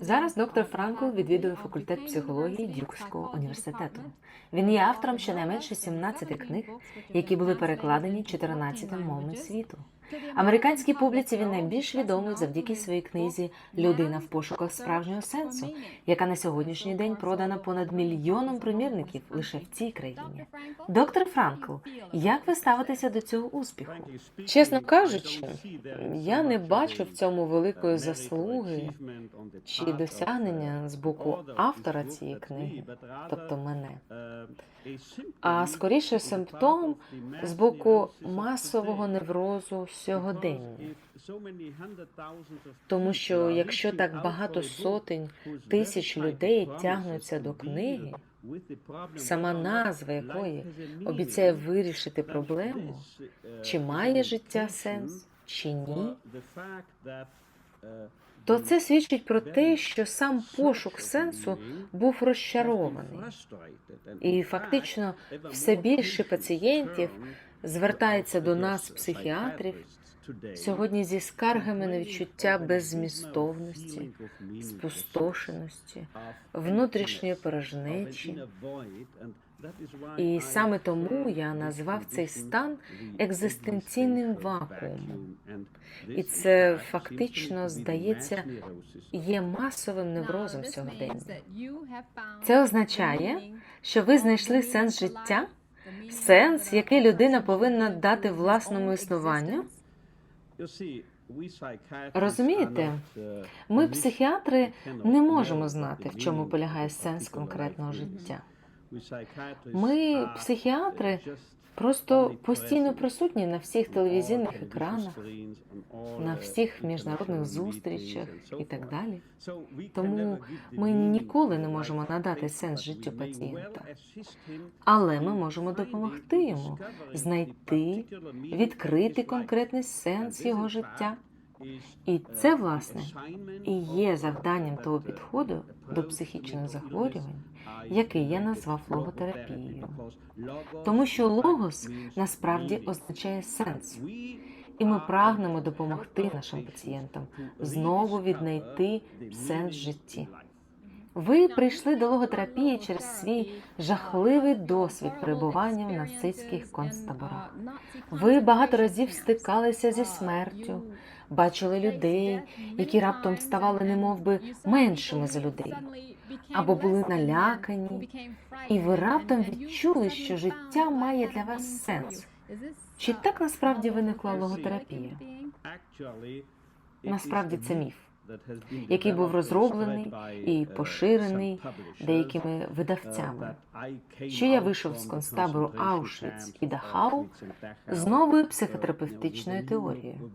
Зараз доктор Франкл відвідує факультет психології Дюкського університету. Він є автором щонайменше 17 книг, які були перекладені 14 мовами світу. Американській публіці він найбільш відомий завдяки своїй книзі Людина в пошуках справжнього сенсу, яка на сьогоднішній день продана понад мільйоном примірників лише в цій країні. Доктор Франкл, як ви ставитеся до цього успіху? Чесно кажучи, я не бачу в цьому великої заслуги чи досягнення з боку автора цієї книги, тобто мене. А скоріше симптом з боку масового неврозу сьогодення. Тому що якщо так багато сотень тисяч людей тягнуться до книги, сама назва якої обіцяє вирішити проблему, чи має життя сенс, чи ні, то це свідчить про те, що сам пошук сенсу був розчарований. І фактично все більше пацієнтів звертається до нас, психіатрів, сьогодні зі скаргами на відчуття беззмістовності, спустошеності, внутрішньої порожнечі. І саме тому я назвав цей стан екзистенційним вакуумом. І це фактично здається є масовим неврозом сьогодення. Це означає, що ви знайшли сенс життя, сенс, який людина повинна дати власному існуванню. Розумієте, ми, психіатри, не можемо знати, в чому полягає сенс конкретного життя. Ми, психіатри, просто постійно присутні на всіх телевізійних екранах, на всіх міжнародних зустрічах і так далі. Тому ми ніколи не можемо надати сенс життю пацієнта, але ми можемо допомогти йому знайти, відкрити конкретний сенс його життя. І це, власне, і є завданням того підходу до психічних захворювань, який я назвав логотерапією. Тому що логос насправді означає сенс, і ми прагнемо допомогти нашим пацієнтам знову віднайти сенс в житті. Ви прийшли до логотерапії через свій жахливий досвід перебування в нацистських концтаборах. Ви багато разів стикалися зі смертю, бачили людей, які раптом ставали немовби меншими за людей, або були налякані, і ви раптом відчули, що життя має для вас сенс. Чи так насправді виникла логотерапія? Насправді це міф, який був розроблений і поширений деякими видавцями. Що я вийшов з концтабору Аушвіц і Дахау з новою психотерапевтичною теорією.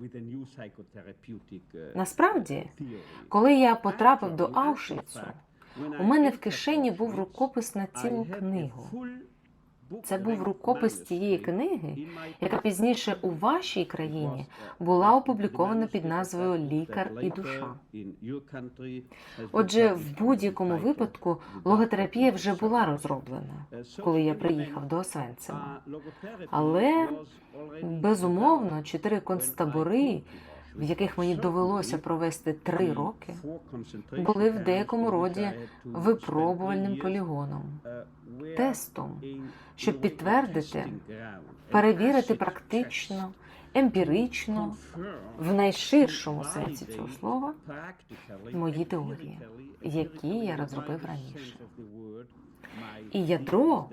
Насправді, коли я потрапив до Аушвіцу, у мене в кишені був рукопис на цілу книгу. Це був рукопис тієї книги, яка пізніше у вашій країні була опублікована під назвою Лікар і душа. Отже, в будь-якому випадку логотерапія вже була розроблена, коли я приїхав до Освенцима. Але безумовно чотири концтабори, в яких мені довелося провести три роки, були в деякому роді випробувальним полігоном, тестом, щоб підтвердити, перевірити практично, емпірично, в найширшому сенсі цього слова мої теорії, які я розробив раніше. І ядро,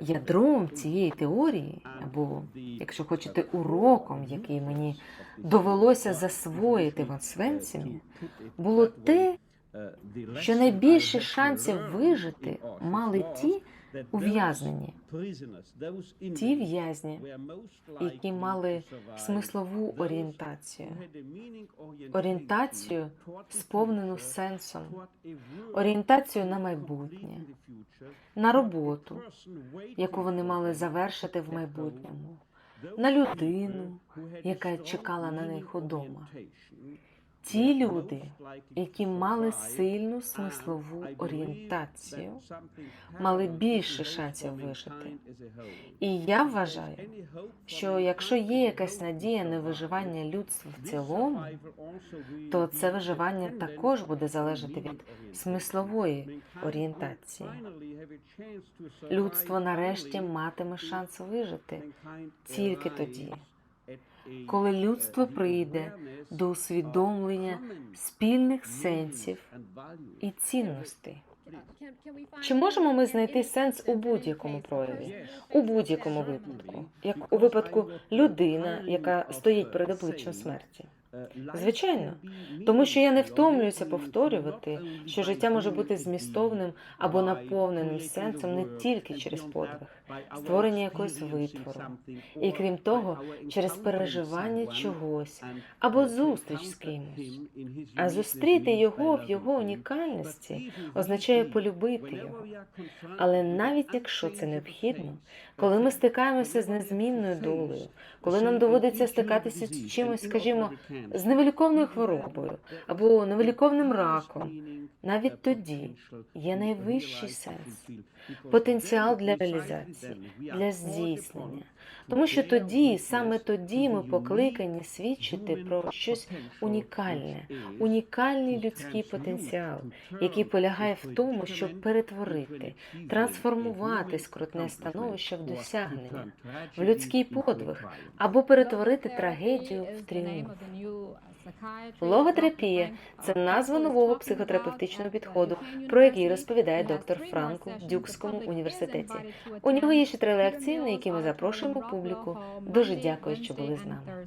ядром цієї теорії, або, якщо хочете, уроком, який мені довелося засвоїти в Освенцимі, було те, що найбільше шансів вижити мали ті ув'язнені, ті в'язні, які мали смислову орієнтацію, орієнтацію, сповнену сенсом, орієнтацію на майбутнє, на роботу, яку вони мали завершити в майбутньому, на людину, яка чекала на них удома. Ті люди, які мали сильну смислову орієнтацію, мали більше шансів вижити. І я вважаю, що якщо є якась надія на виживання людства в цілому, то це виживання також буде залежати від смислової орієнтації. Людство нарешті матиме шанс вижити тільки тоді, коли людство прийде до усвідомлення спільних сенсів і цінностей. Чи можемо ми знайти сенс у будь-якому прояві, у будь-якому випадку, як у випадку людина, яка стоїть перед обличчям смерті? Звичайно, тому що я не втомлююся повторювати, що життя може бути змістовним або наповненим сенсом не тільки через подвиг, створення якогось витвору, і крім того, через переживання чогось або зустріч з кимось. А зустріти його в його унікальності означає полюбити його. Але навіть якщо це необхідно, коли ми стикаємося з незмінною долею, коли нам доводиться стикатися з чимось, скажімо, з невиліковною хворобою або невиліковним раком, навіть тоді є найвищий сенс, потенціал для реалізації, для здійснення. Тому що тоді, саме тоді, ми покликані свідчити про щось унікальне, унікальний людський потенціал, який полягає в тому, щоб перетворити, трансформувати скрутне становище в досягнення, в людський подвиг або перетворити трагедію в тріумф. Логотерапія це назва нового психотерапевтичного підходу, про який розповідає доктор Франкл в Дюкському університеті. У нього є ще три лекції, на які ми запрошуємо публіку. Дуже дякую, що були з нами.